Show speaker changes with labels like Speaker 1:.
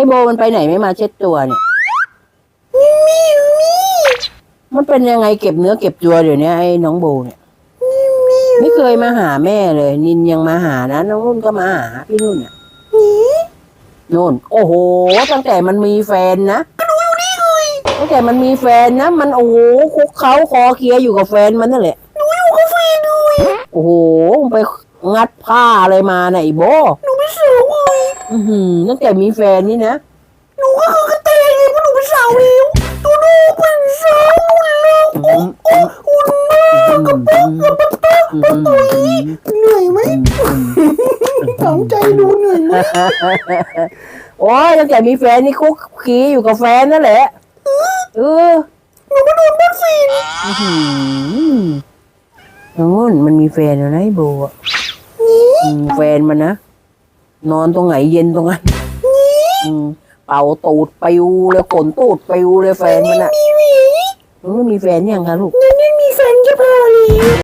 Speaker 1: ให้โบมันไปไหนไม่มาเช็ดตัวเนี่ย
Speaker 2: มีมีมี
Speaker 1: มันเป็นยังไงเก็บเนื้อเก็บตัวเดี๋ยวนี้ไอ้น้องโบเนี่ย
Speaker 2: มี
Speaker 1: ไม่เคยมาหาแม่เลย นินยังมาหานะน้องนุ่นก็มาหาพี่นุ่นเนี่ย
Speaker 2: มี
Speaker 1: นุ่น โอ้โห ตั้งแต่มันมีแฟนนะ
Speaker 2: ดูอยู่นี่เลย
Speaker 1: ตั้งแต่มันมีแฟนนะ มันโอ้โหคุกเขาคอเคลียร์อยู่กับแฟนมันนั่นแหละ
Speaker 2: หนูอยู่กับแฟนเลย
Speaker 1: โอ้โหไปงัดผ้าอะไรมาไหนยไอ้โบ
Speaker 2: ห
Speaker 1: อือหือตั้งแต่มีแฟนนี่นะ
Speaker 2: หนูก็คือกระเตงไงเพราะหนูเป็นสาวแล้วดูดูเป็นสาวแล้ว
Speaker 1: อืมอืม
Speaker 2: หุ่นมาก
Speaker 1: อืมอืมอืม
Speaker 2: เหนื่อยไหมถามใจดูเหนื่อยไหม
Speaker 1: โอ้ยตั้งแต่มีแฟนนี่คุกคีอยู่กับแฟนนั่นแหละ เออ
Speaker 2: หนูก็โดนบ้านฟิน
Speaker 1: อื้อหือน้องนุ่นมันมีแฟนแล้วนะไอ้โบอะอืมแฟนมันนะ นอนตรงไหนเย็นตรงนั้นอืมเป่าตูดปิวเลยขนตูดปิวเลยแฟนมันอะ
Speaker 2: มีหวี
Speaker 1: มันไม่มีแฟนยังคะลูก
Speaker 2: งั้นไม่มีแฟนจะพอเลย